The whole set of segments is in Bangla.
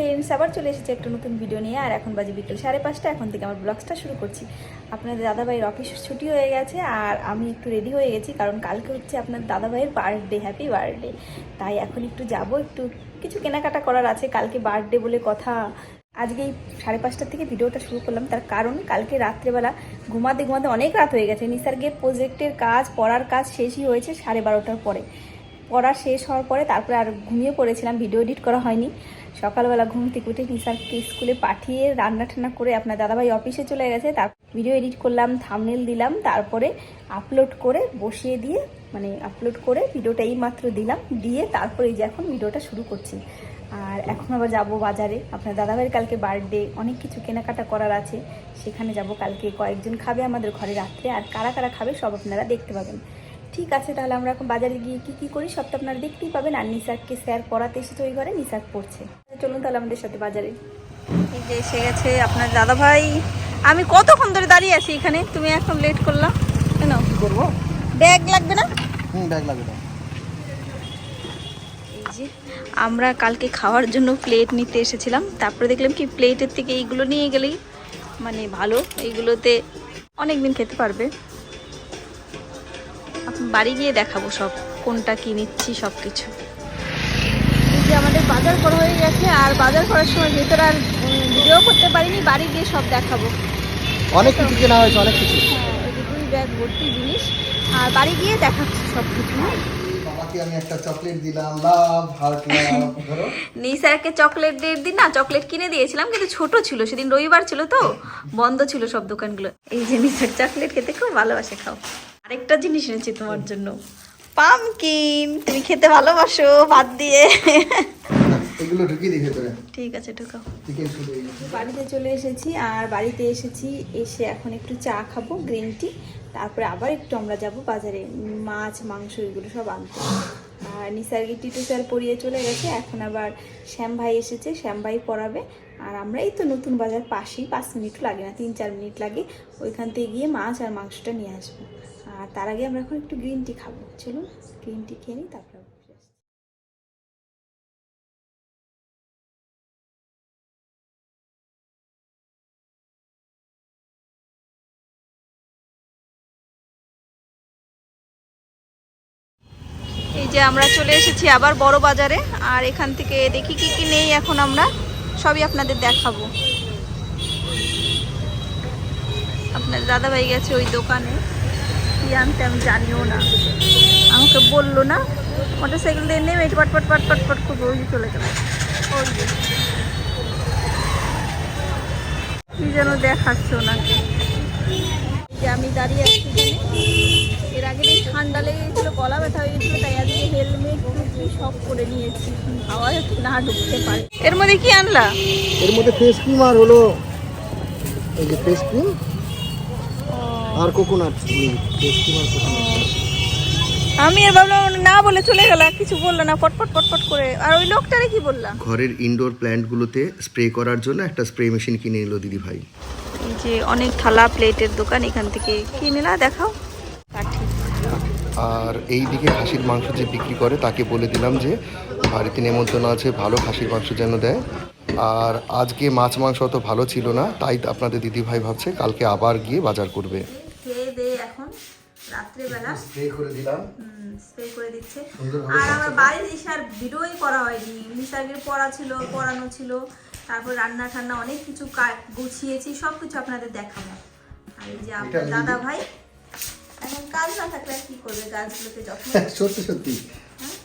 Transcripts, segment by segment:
ফ্রেন্ডস আবার চলে এসেছি একটা নতুন ভিডিও নিয়ে, আর এখন বাজে বিকেল সাড়ে পাঁচটা, এখন থেকে আমার ব্লগসটা শুরু করছি। আপনাদের দাদাভাইয়ের অফিস ছুটি হয়ে গেছে, আর আমি একটু রেডি হয়ে গেছি, কারণ কালকে হচ্ছে আপনার দাদাভাইয়ের বার্থডে হ্যাপি বার্থডে তাই এখন একটু যাব, একটু কিছু কেনাকাটা করার আছে, কালকে বার্থডে বলে কথা। আজকে এই সাড়ে পাঁচটার থেকে ভিডিওটা শুরু করলাম, তার কারণ কালকে রাত্রেবেলা ঘুমাতে ঘুমাতে অনেক রাত হয়ে গেছে। নিসার্গের প্রজেক্টের কাজ, পড়ার কাজ শেষই হয়েছে সাড়ে বারোটার পরে। পড়া শেষ হওয়ার পরে তারপরে আর ঘুমিয়ে পড়েছিলাম ভিডিও এডিট করা হয়নি। সকালবেলা ঘুম থেকে উঠে নিসারকে স্কুলে পাঠিয়ে রান্না টান্না করে আপনার দাদাভাই অফিসে চলে গেছে। তার ভিডিও এডিট করলাম থামনেল দিলাম, তারপরে আপলোড করে বসিয়ে দিয়ে মানে আপলোড করে ভিডিওটা এই মাত্র দিলাম। দিয়ে তারপরে এই যে এখন ভিডিওটা শুরু করছি। আর এখন আবার যাব বাজারে। আপনার দাদাভাইয়ের কালকে বার্থডে অনেক কিছু কেনাকাটা করার আছে। সেখানে যাব কালকে। কয়েকজন খাবে আমাদের ঘরে রাত্রে। আর কারা কারা খাবে সব আপনারা দেখতে পাবেন। ঠিক আছে তাহলে আমরা এখন বাজারে গিয়ে কি কি করি সবটা আপনারা দেখতেই পাবেন। আর নিসারকে স্যার পড়াতে এসেছে ওই ঘরে নিসার পড়ছে। চলুন তাহলে আমাদের সাথে বাজারে। এই যে এসে গেছে আপনার দাদা ভাই আমি কতক্ষণ ধরে দাঁড়িয়ে আছি এখানে? তুমি এখন লেট করলাম কেন? কি করব? ব্যাগ লাগবে না? হুম ব্যাগ লাগবে না এই যে আমরা কালকে খাওয়ার জন্য প্লেট নিতে এসেছিলাম। তারপরে দেখলাম কি প্লেটের থেকে এইগুলো নিয়ে গেলেই মানে ভালো এইগুলোতে অনেক দিন খেতে পারবে। বাড়ি গিয়ে দেখাবো সব কোনটা কি নিচ্ছি সব কিছু যে আমাদের বাজার করা হয়ে গেছে আর বাজার করার সময় ভেতরে আর ভিডিও করতে পারিনি বাড়ি গিয়ে সব দেখাবো। অনেক কিছু কেনা হয়েছে অনেক কিছু। হ্যাঁ এই দুই ব্যাগ ভর্তি জিনিস আর বাড়ি গিয়ে দেখাচ্ছি সব কিছু আমি একটা চকলেট দিলাম লাভ হার্ট ধরো। নিসারকে চকলেট ডের দিন না চকলেট কিনে দিয়েছিলাম কিন্তু ছোট ছিল সেদিন রবিবার ছিল তো বন্ধ ছিল সব দোকানগুলো। এই যে নিসার চকলেট খেতে খুব ভালোবাসে খাও। আরেকটা জিনিস এনেছি তোমার জন্য। পামকিন তুমি খেতে ভালোবাসো ভাত দিয়ে। এগুলো ঢুকিয়ে দিই ভেতরে। ঠিক আছে ঢুকাও। বাড়িতে চলে এসেছি আর বাড়িতে এসেছি এসে এখন একটু চা খাব গ্রিন টি। তারপরে আবার একটু আমরা যাব বাজারে মাছ মাংস এগুলো সব আনতে। আর নিসার্গি টিটু স্যার পড়িয়ে চলে গেছে এখন আবার শ্যাম ভাই এসেছে শ্যাম ভাই পড়াবে। আর আমরা এই তো নতুন বাজার পাশেই পাঁচ মিনিট লাগে না তিন চার মিনিট লাগে ওইখান থেকে গিয়ে মাছ আর মাংসটা নিয়ে আসব। আর তার আগে আমরা এখন একটু গ্রিন টি খাব। চলুন গ্রিন টি খেয়ে নিই, তারপরে যে আমরা চলে এসেছি আবার বড় বাজারে, আর এখান থেকে দেখি কি কি নেই এখন আমরা, সবই আপনাদের দেখাবো। আপনার দাদা ভাই গেছে ওই দোকানে। কি আনতে আমি জানিও না। আমাকে বলল না মোটর সাইকেল দিয়ে নেমে পট পট পট পট পট করে ওই চলে গেল। কি যেন দেখাচ্ছে ওনাকে। যে আমি দাঁড়িয়ে আছি এর আগে ঠান্ডা লেগে গেছিল গলা ব্যথা হয়ে গেছিল, তাই আজকে হেলমেট টুপি সব করে নিয়েছি। হাওয়া না ঢুকতে পারে। এর মধ্যে কি আনলা? এর মধ্যে ফেস ক্রিম আর হলো, এই যে ফেস ক্রিম আর কোকোনাট আমি আর ভাবলাম না বলে চলে গেল কিছু বলল না পটপট পটপট করে। আর ওই লোকটারে কি বললাম? ঘরের ইনডোর প্ল্যান্টগুলোতে স্প্রে করার জন্য একটা স্প্রে মেশিন কিনে এলো দিদি ভাই এই যে অনেক থালা প্লেটের দোকান এখান থেকে কি নিলা দেখাও। আর এই দিকে খাসির মাংস যে বিক্রি করে তাকে বলে দিলাম যে বাড়িতে নেমন্তন্ন আছে ভালো খাসির মাংস যেন দেয়। আর আজকে মাছ মাংস অত ভালো ছিল না তাই আপনাদের দিদি ভাই ভাবছে কালকে আবার গিয়ে বাজার করবে। খেয়ে এখন রাত্রেবেলা স্প্রে করে দিলাম। স্প্রে করে দিচ্ছে। আর আমার বাড়ির এসে আর ভিডিওই করা হয়নি। নিসার্গের পড়া ছিল পড়ানো ছিল। তারপর রান্না ঠান্না অনেক কিছু গুছিয়েছি সব কিছু আপনাদের দেখাবো। আর এই যে আপনার দাদা ভাই এখন কাজ না থাকলে কি করবে? গাছগুলোকে যত্ন সত্যি সত্যি।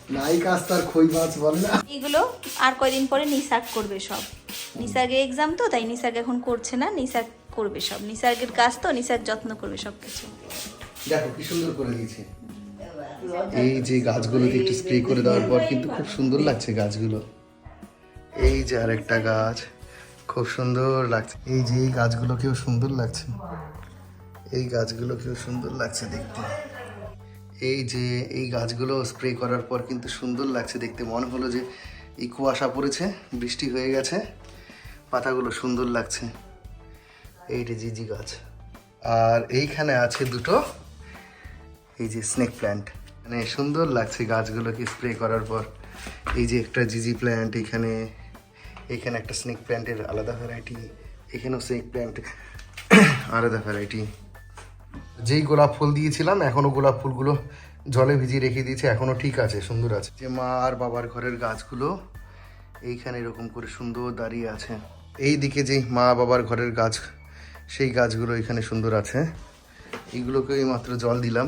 নাই কাজ তার খই মাছ বলে না। এগুলো আর কয়দিন পরে নিসার্গ করবে সব। নিসার্গের এক্সাম তো তাই নিসার্গ এখন করছে না নিসার্গ করবে সব। নিসার্গের কাজ তো নিসার্গ যত্ন করবে সব কিছু দেখো কি সুন্দর করে দিয়েছে। এই যে গাছগুলোতে একটু স্প্রে করে দেওয়ার পর কিন্তু খুব সুন্দর লাগছে গাছগুলো। এই যে আরেকটা গাছ খুব সুন্দর লাগছে। এই যে এই গাছগুলোকেও সুন্দর লাগছে। এই গাছগুলোকেও সুন্দর লাগছে দেখতে। এই যে এই গাছগুলো স্প্রে করার পর কিন্তু সুন্দর লাগছে দেখতে। মনে হলো যে এই কুয়াশা পড়েছে, বৃষ্টি হয়ে গেছে, পাতাগুলো সুন্দর লাগছে। এইটা জিজি গাছ। আর এইখানে আছে দুটো, এই যে স্নেক প্ল্যান্ট মানে সুন্দর লাগছে গাছগুলোকে স্প্রে করার পর। এই যে একটা জিজি প্ল্যান্ট এখানে এখানে একটা স্নেক প্ল্যান্টের আলাদা ভ্যারাইটি এখানেও স্নেক প্ল্যান্ট আলাদা ভ্যারাইটি যেই গোলাপ ফুল দিয়েছিলাম, এখনও গোলাপ ফুলগুলো জলে ভিজিয়ে রেখে দিয়েছে, এখনও ঠিক আছে, সুন্দর আছে। যে মা আর বাবার ঘরের গাছগুলো এইখানে এরকম করে সুন্দর দাঁড়িয়ে আছে। এই দিকে যে মা বাবার ঘরের গাছ, সেই গাছগুলো এখানে সুন্দর আছে। এইগুলোকে মাত্র জল দিলাম।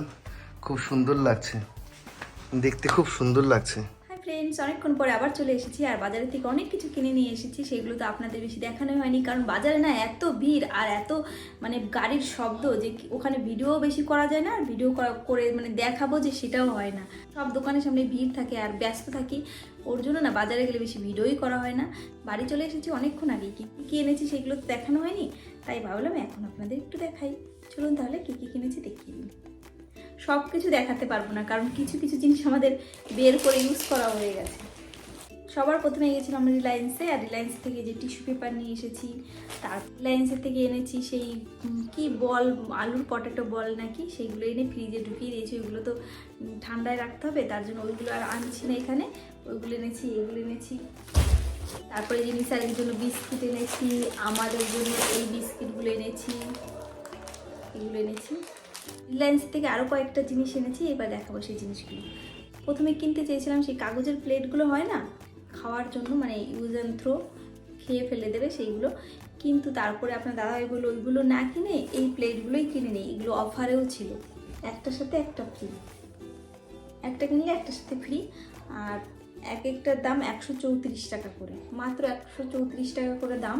খুব সুন্দর লাগছে। দেখতে খুব সুন্দর লাগছে। ফ্রেন্ডস অনেকক্ষণ পরে আবার চলে এসেছি আর বাজারের থেকে অনেক কিছু কিনে নিয়ে এসেছি। সেগুলো তো আপনাদের বেশি দেখানো হয়নি, কারণ বাজারে না এত ভিড় আর এত মানে গাড়ির শব্দ যে ওখানে ভিডিও বেশি করা যায় না, আর ভিডিও করা- মানে দেখাবো যে সেটাও হয় না। সব দোকানের সামনে ভিড় থাকে আর ব্যস্ত থাকি, ওর জন্য না বাজারে গেলে বেশি ভিডিওই করা হয় না। বাড়ি চলে এসেছি অনেকক্ষণ আগে কি কী এনেছি সেগুলো তো দেখানো হয়নি, তাই ভাবলাম এখন আপনাদের একটু দেখাই। চলুন তাহলে কী কী কিনেছি দেখিয়ে দিন সব কিছু দেখাতে পারব না, কারণ কিছু কিছু জিনিস আমাদের বের করে ইউজ করা হয়ে গেছে। সবার প্রথমে গেছিলাম রিলায়েন্সে আর রিলায়েন্স থেকে যে টিস্যু পেপার নিয়ে এসেছি, তার রিলায়েন্সের থেকে এনেছি সেই কি বল, আলুর পটেটো বল নাকি সেইগুলো এনে ফ্রিজে ঢুকিয়ে দিয়েছি, ওইগুলো তো ঠান্ডায় রাখতে হবে, তার জন্য ওইগুলো আর আনছি না এখানে, ওইগুলো এনেছি, এগুলো এনেছি। তারপরে যে নিসারের জন্য বিস্কিট এনেছি, আমাদের জন্য এই বিস্কিটগুলো এনেছি, এগুলো এনেছি। রিলায়েন্স থেকে আরও কয়েকটা জিনিস এনেছি, এবার দেখাবো সেই জিনিসগুলো। প্রথমে কিনতে চেয়েছিলাম সেই কাগজের প্লেটগুলো হয় না, খাওয়ার জন্য মানে ইউজ অ্যান্ড থ্রো খেয়ে ফেলে দেবে সেইগুলো। কিন্তু তারপরে আপনার দাদাভাই বলল ওইগুলো না কিনে এই প্লেটগুলোই কিনে নিই, এগুলো অফারেও ছিল। একটার সাথে একটা ফ্রি একটা কিনলে একটার সাথে ফ্রি আর এক একটার দাম একশো চৌত্রিশ টাকা করে। মাত্র একশো চৌত্রিশ টাকা করে দাম।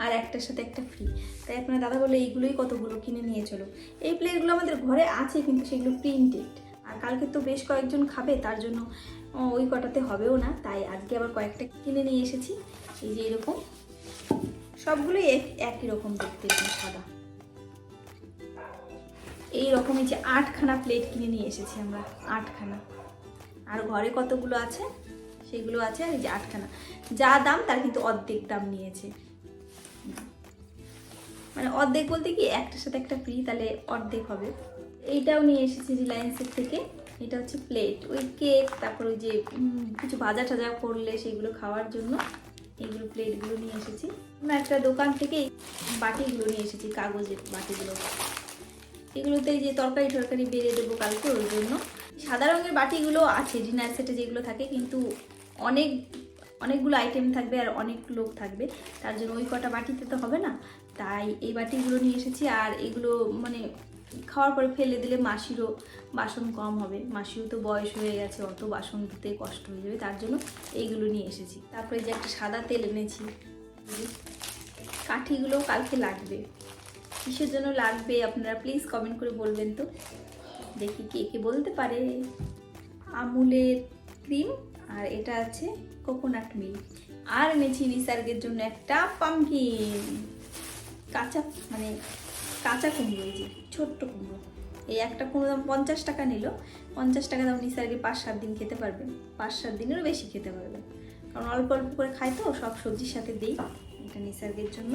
আর একটার সাথে একটা ফ্রি তাই আপনার দাদা বলে, এইগুলোই কতগুলো কিনে নিয়ে চলো। এই প্লেটগুলো আমাদের ঘরে আছে, কিন্তু সেগুলো প্রিন্টেড আর কালকে তো বেশ কয়েকজন খাবে, তার জন্য ওই কটাতে হবেও না। তাই আজকে আবার কয়েকটা কিনে নিয়ে এসেছি। এই যে এরকম। সবগুলোই এক- একই রকম দেখতে সাদা। এই রকমের যে আটখানা প্লেট কিনে নিয়ে এসেছি আমরা, আটখানা। আর ঘরে কতগুলো আছে? সেগুলো আছে আর এই যে আটখানা। যা দাম, তার কিন্তু অর্ধেক দাম নিয়েছে। মানে অর্ধেক বলতে কি, একটার সাথে একটা ফ্রি তাহলে অর্ধেক হবে। এইটাও নিয়ে এসেছি রিলায়েন্সের থেকে। এটা হচ্ছে প্লেট ওই কেক তারপর ওই যে কিছু ভাজা টাজা করলে সেগুলো খাওয়ার জন্য এইগুলো প্লেটগুলো নিয়ে এসেছি। আমরা একটা দোকান থেকে বাটিগুলো নিয়ে এসেছি, কাগজের বাটিগুলো। এগুলোতে যে তরকারি টরকারি বেড়ে দেবো কালকে ওই জন্য। সাদা রঙের বাটিগুলো আছে ডিনার সেটে যেগুলো থাকে, কিন্তু অনেক অনেকগুলো আইটেম থাকবে আর অনেক লোক থাকবে। তার জন্য ওই কটা বাটিতে তো হবে না। তাই এই বাটিগুলো নিয়ে এসেছি আর এগুলো মানে খাওয়ার পরে ফেলে দিলে মাসিরও বাসন কম হবে। মাসিও তো বয়স হয়ে গেছে, অত বাসন ধুতে কষ্ট হয়ে যাবে। তার জন্য এইগুলো নিয়ে এসেছি। তারপরে যে একটা সাদা তেল এনেছি। কাঠিগুলো কালকে লাগবে। কিসের জন্য লাগবে আপনারা প্লিজ কমেন্ট করে বলবেন তো। দেখি কে কে বলতে পারে। আমুলের ক্রিম আর এটা আছে কোকোনাট মিল্ক আর এনেছি নিসার্গের জন্য একটা পামকিন কাঁচা মানে কাঁচা কুমড়ো, এই যে ছোট্ট কুমড়ো। এই একটা কুমড়ো দাম পঞ্চাশ টাকা নিল। পঞ্চাশ টাকা দাম নিসার্গে পাঁচ সাত দিন খেতে পারবেন। পাঁচ সাত দিনেরও বেশি খেতে পারবেন। কারণ অল্প অল্প করে খাই তো, সব সবজির সাথে দিই এটা নিসার্গের জন্য।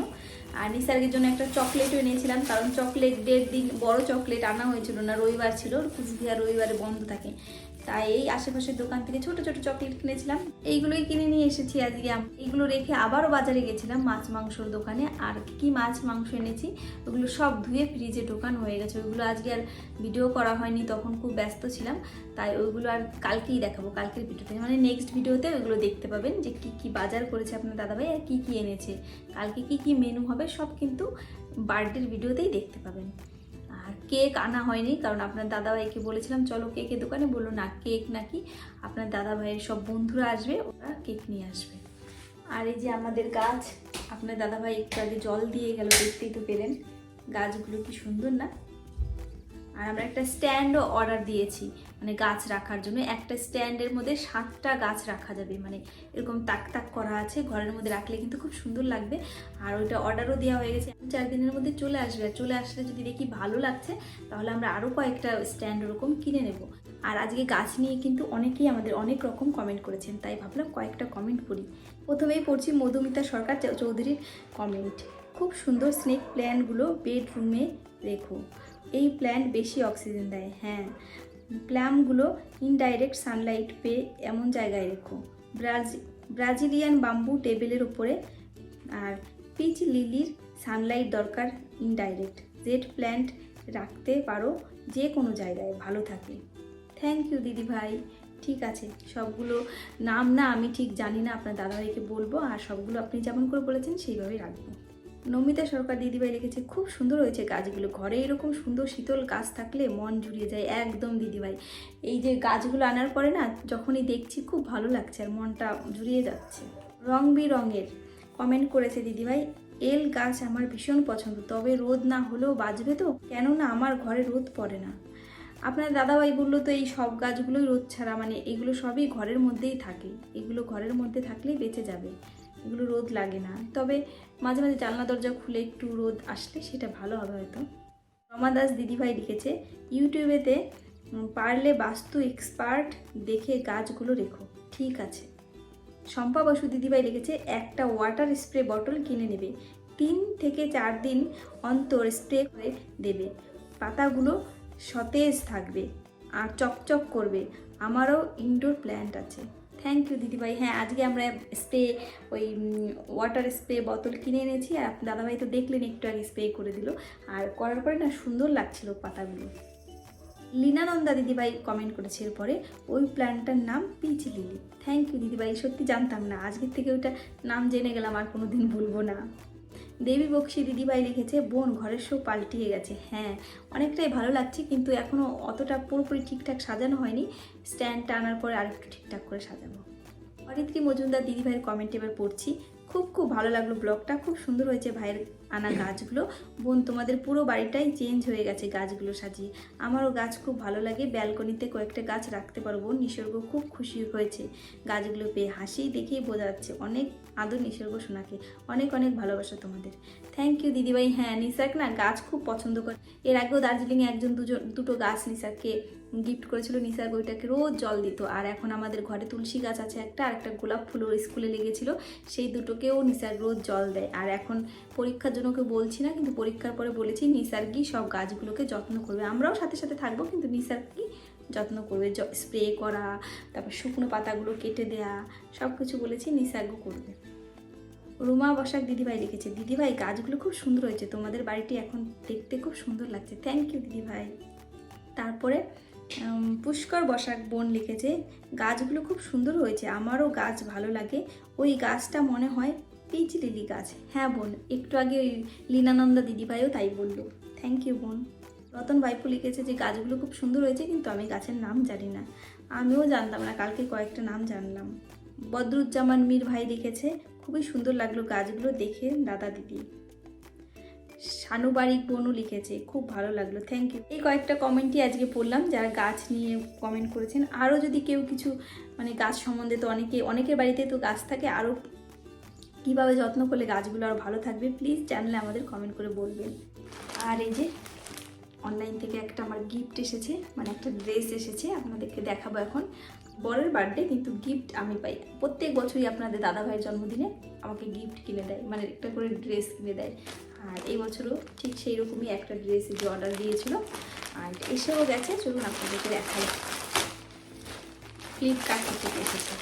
আর নিসার্গের জন্য একটা চকলেটও এনেছিলাম, কারণ চকলেট দেড় দিন, বড় চকলেট আনা হয়েছিল না, রবিবার ছিল। কুচবিহার রবিবারে বন্ধ থাকে। তাই এই আশেপাশের দোকান থেকে ছোট ছোট চকলেট কিনেছিলাম। এইগুলোই কিনে নিয়ে এসেছি আজকে এইগুলো রেখে আবারও বাজারে গেছিলাম, মাছ মাংসর দোকানে। আর কি মাছ মাংস এনেছি, ওগুলো সব ধুয়ে ফ্রিজে ঢোকানো হয়ে গেছে। ওইগুলো আজকে আর ভিডিও করা হয়নি, তখন খুব ব্যস্ত ছিলাম। তাই ওইগুলো আর কালকেই দেখাবো, কালকের ভিডিওতে মানে নেক্সট ভিডিওতে ওইগুলো দেখতে পাবেন যে কি কি বাজার করেছে আপনার দাদাভাই আর কি কি এনেছে। কালকে কি কি মেনু হবে সব কিন্তু বার্থডের ভিডিওতেই দেখতে পাবেন। আর কেক আনা হয়নি, কারণ আপনার দাদাভাইকে বলেছিলাম, চলো কেকের দোকানে। বলল, না, কেক নাকি? আপনার দাদাভাইয়ের সব বন্ধুরা আসবে, ওরা কেক নিয়ে আসবে। আর এই যে আমাদের গাছ, আপনার দাদাভাই একটু আগে জল দিয়ে গেল, দেখতেই তো পেলেন। গাছগুলো কি সুন্দর না? আর আমরা একটা স্ট্যান্ডও অর্ডার দিয়েছি মানে গাছ রাখার জন্য। একটা স্ট্যান্ডের মধ্যে সাতটা গাছ রাখা যাবে মানে এরকম তাক তাক করা আছে, ঘরের মধ্যে রাখলে কিন্তু খুব সুন্দর লাগবে। আর ওইটা অর্ডারও দেওয়া হয়ে গেছে। চার দিনের মধ্যে চলে আসবে। আর চলে আসলে যদি দেখি ভালো লাগছে, তাহলে আমরা আরও কয়েকটা স্ট্যান্ড ওরকম কিনে নেব। আর আজকে গাছ নিয়ে কিন্তু অনেকেই আমাদের অনেক রকম কমেন্ট করেছেন, তাই ভাবলাম কয়েকটা কমেন্ট করি প্রথমেই পড়ছি মধুমিতা সরকার চৌধুরীর কমেন্ট। খুব সুন্দর স্নেক প্ল্যানগুলো বেডরুমে রেখো। এই প্ল্যান্ট বেশি অক্সিজেন দেয় হ্যাঁ। প্ল্যামগুলো ইনডাইরেক্ট সানলাইট পেয়ে এমন জায়গায় রেখো। ব্রাজি ব্রাজিলিয়ান বাম্বু টেবিলের উপরে আর পিচ লিলির সানলাইট দরকার ইনডাইরেক্ট জেড প্ল্যান্ট রাখতে পারো যে কোনো জায়গায়, ভালো থাকে। থ্যাংক ইউ দিদি ভাই। ঠিক আছে, সবগুলো নাম না আমি ঠিক জানি না, আপনার দাদাভাইকে বলব, আর সবগুলো আপনি যেমন করে বলেছেন, সেইভাবেই রাখব। নমিতা সরকার দিদিভাই লিখেছে, খুব সুন্দর হয়েছে গাছগুলো। ঘরে এরকম সুন্দর শীতল গাছ থাকলে মন জুড়িয়ে যায় একদম দিদিভাই। এই যে গাছগুলো আনার পরে না, যখনই দেখছি খুব ভালো লাগছে আর মনটা জুড়িয়ে যাচ্ছে। রং বেরঙের কমেন্ট করেছে দিদিভাই, এল গাছ আমার ভীষণ পছন্দ, তবে রোদ না হলেও বাঁচবে তো? কেননা আমার ঘরে রোদ পড়ে না। আপনার দাদাভাই বলল, তো এই সব গাছগুলোই রোদ ছাড়া মানে এগুলো সবই ঘরের মধ্যেই থাকে। এগুলো ঘরের মধ্যে থাকলেই বেঁচে যাবে। এগুলো রোদ লাগে না। তবে মাঝে মাঝে জানলা দরজা খুলে একটু রোদ আসলে সেটা ভালো হবে হয়তো। রমা দাস দিদিভাই লিখেছে, ইউটিউবেতে পারলে বাস্তু এক্সপার্ট দেখে গাছগুলো রেখো। ঠিক আছে। শম্পা বসু দিদিভাই লিখেছে, একটা ওয়াটার স্প্রে বটল কিনে নেবে। তিন থেকে চার দিন অন্তর স্প্রে করে দেবে। পাতাগুলো সতেজ থাকবে আর চকচক করবে। আমারও ইনডোর প্ল্যান্ট আছে। থ্যাংক ইউ দিদিভাই। হ্যাঁ আজকে আমরা স্প্রে ওই ওয়াটার স্প্রে বোতল কিনে এনেছি আর দাদাভাই তো দেখলেন, একটু আগে স্প্রে করে দিল। আর করার পরে না সুন্দর লাগছিল পাতাগুলো। লীনানন্দা দিদিভাই কমেন্ট করেছে এরপরে, ওই প্ল্যান্টটার নাম পিচ লিলি থ্যাংক ইউ দিদিভাই। সত্যি জানতাম না, আজকের থেকে ওইটা নাম জেনে গেলাম, আর কোনো দিন ভুলবো না। দেবী বক্সি দিদিভাই লিখেছে, বোন, ঘরের শো পাল্টিয়ে গেছে। হ্যাঁ অনেকটাই ভালো লাগছে, কিন্তু এখনও অতটা পুরোপুরি ঠিকঠাক সাজানো হয়নি। স্ট্যান্ডটা আনার পরে আরেকটু ঠিকঠাক করে সাজাবো। অরিত্রী মজুমদার দিদিভাইয়ের কমেন্ট এবার পড়ছি। খুব খুব ভালো লাগল ব্লগটা। খুব সুন্দর হয়েছে ভাইয়ের আনা গাছগুলো। বোন, তোমাদের পুরো বাড়িটাই চেঞ্জ হয়ে গেছে গাছগুলো সাজিয়ে। আমারও গাছ খুব ভালো লাগে, ব্যালকনিতে কয়েকটা গাছ রাখতে পারব নিসর্গ খুব খুশি হয়েছে। গাছগুলো পেয়ে হাসি দেখেই বোঝা যাচ্ছে অনেক আদর নিসর্গ সোনাকে। অনেক অনেক ভালোবাসা তোমাদের। থ্যাংক ইউ দিদিভাই। হ্যাঁ নিসার্ক না গাছ খুব পছন্দ করে। এর আগেও দার্জিলিংয়ে একজন দুজন, দুটো গাছ নিসার্ককে গিফট করেছিল। নিসার্গ ওইটাকে রোজ জল দিত। আর এখন আমাদের ঘরে তুলসী গাছ আছে একটা, আর একটা গোলাপ ফুল ওর স্কুলে লেগেছিল। সেই দুটোকেও নিসার্গ রোজ জল দেয়। আর এখন পরীক্ষার জন্য ওকে বলছি না, কিন্তু পরীক্ষার পরে বলেছি নিসার্গই সব গাছগুলোকে যত্ন করবে? আমরাও সাথে সাথে থাকব, কিন্তু নিসার্গই যত্ন করবে? স্প্রে করা, তারপর শুকনো পাতাগুলো কেটে দেয়া সব কিছু বলেছি নিসার্গ করবে। রুমা বসাক দিদিভাই লিখেছে, দিদিভাই, গাছগুলো খুব সুন্দর হয়েছে, তোমাদের বাড়িটি এখন দেখতে খুব সুন্দর লাগছে। থ্যাংক ইউ দিদিভাই। তারপরে পুষ্কর বসাক বোন লিখেছে, গাছগুলো খুব সুন্দর হয়েছে, আমারও গাছ ভালো লাগে। ওই গাছটা মনে হয় পিচ লিলি গাছ হ্যাঁ বোন, একটু আগে ওই লীনানন্দা দিদিভাইও তাই বলল। থ্যাংক ইউ বোন। রতন ভাইপু লিখেছে যে গাছগুলো খুব সুন্দর হয়েছে, কিন্তু আমি গাছের নাম জানি না। আমিও জানতাম না, কালকে কয়েকটা নাম জানলাম। বদরুজ্জামান মীর ভাই লিখেছে, খুবই সুন্দর লাগল গাছগুলো দেখে, দাদা দিদি। শানুবাড়ি বনু লিখেছে, খুব ভালো লাগল থ্যাংক ইউ এই কয়েকটা কমেন্টই আজকে পড়লাম, যারা গাছ নিয়ে কমেন্ট করেছেন। আরও যদি কেউ কিছু মানে গাছ সম্বন্ধে তো অনেকে, অনেকের বাড়িতে তো গাছ থাকে, আরও কীভাবে যত্ন করলে গাছগুলো আরও ভালো থাকবে প্লিজ চ্যানেলে আমাদের কমেন্ট করে বলবেন। আর এই যে অনলাইন থেকে একটা আমার গিফট এসেছে মানে একটা ড্রেস এসেছে, আপনাদেরকে দেখাবো এখন। বরের বার্থডে কিন্তু গিফট আমি পাই। প্রত্যেক বছরই আপনাদের দাদা ভাইয়ের জন্মদিনে আমাকে গিফট কিনে দেয় মানে একটা করে ড্রেস কিনে দেয়। আর এই বছরও ঠিক সেই রকমই একটা ড্রেস যে অর্ডার দিয়েছিল। আর এসেও গেছে, চলুন আপনাদেরকে দেখাই। ফ্লিপকার্ট থেকে এসেছে।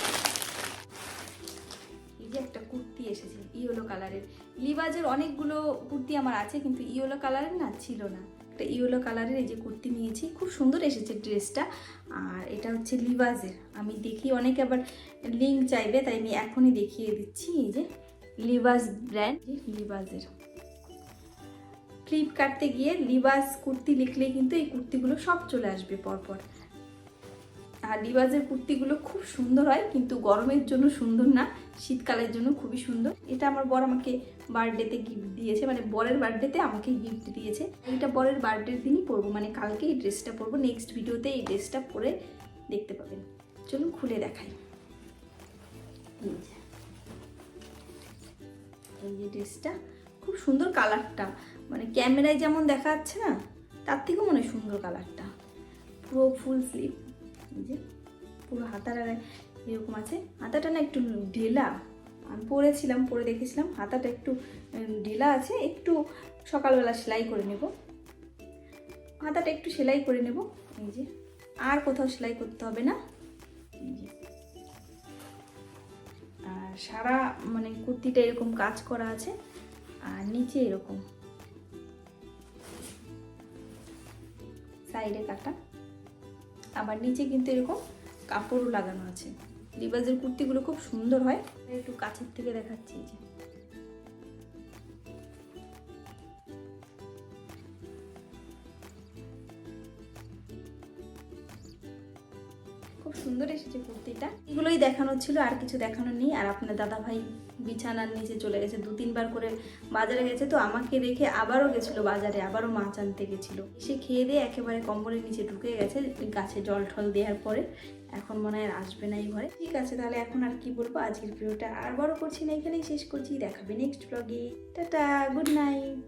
ইয়েলো কালারের। লিবাজের অনেকগুলো কুর্তি আমার আছে, কিন্তু ইয়েলো কালারের না ছিল না। একটা ইয়েলো কালারের এই যে কুর্তি নিয়েছি, খুব সুন্দর এসেছে ড্রেসটা। আর এটা হচ্ছে লিবাজের আমি দেখি, অনেকে আবার লিঙ্ক চাইবে, তাই আমি এখনই দেখিয়ে দিচ্ছি, এই যে লিবাজ ব্র্যান্ড লিবাজের ফ্লিপকার্টে গিয়ে লিবাস কুর্তি লিখলে কিন্তু এই কুর্তিগুলো সব চলে আসবে পরপর। আর লিবাজের কুর্তিগুলো খুব সুন্দর হয়, কিন্তু গরমের জন্য সুন্দর না, শীতকালের জন্য খুবই সুন্দর। এটা আমার বর আমাকে বার্থডেতে গিফট দিয়েছে মানে বরের বার্থডেতে আমাকে গিফট দিয়েছে। এইটা বরের বার্থডের দিনই পরবো মানে কালকে এই ড্রেসটা পরবো নেক্সট ভিডিওতে এই ড্রেসটা পরে দেখতে পাবেন। চলুন খুলে দেখাই। এই যে। ড্রেসটা খুব সুন্দর কালারটা মানে ক্যামেরায় যেমন দেখা যাচ্ছে না, তার থেকেও মনে সুন্দর কালারটা পুরো ফুল স্লিভ যে পুরো হাতাটা এরকম আছে। হাতাটা না একটু ঢেলা। আমি পরেছিলাম, পরে দেখেছিলাম। হাতাটা একটু ঢেলা আছে। একটু সকালবেলা সেলাই করে নেব। হাতাটা একটু সেলাই করে নেব। এই যে, আর কোথাও সেলাই করতে হবে না। যে। আর সারা মানে কুর্তিটা এরকম কাজ করা আছে। আর নিচে এরকম। সাইডে কাটা। আবার নিচে কিন্তু এরকম কাপড়ও লাগানো আছে। লিবাজের কুর্তিগুলো খুব সুন্দর হয়। একটু কাছের থেকে দেখাচ্ছি যে। খুব সুন্দর এসেছে কুর্তিটা। এগুলোই দেখানো ছিল, আর কিছু দেখানো নেই। আর আপনার দাদা ভাই বিছানার নিচে চলে গেছে, দু তিনবার করে বাজারে গেছে। তো আমাকে রেখে আবারও গেছিল বাজারে, আবারও মাছ আনতে গেছিল। সে খেয়ে দিয়ে একেবারে কম্বলের নিচে ঢুকে গেছে, গাছে জল টল দেওয়ার পরে। এখন মনে হয় আসবে না এই ঘরে। ঠিক আছে, তাহলে এখন আর কি বলব? আজকের ভিডিওটা আর বড় করছি না, এখানেই শেষ করছি। দেখাবে নেক্সট ব্লগে টাটা গুড নাইট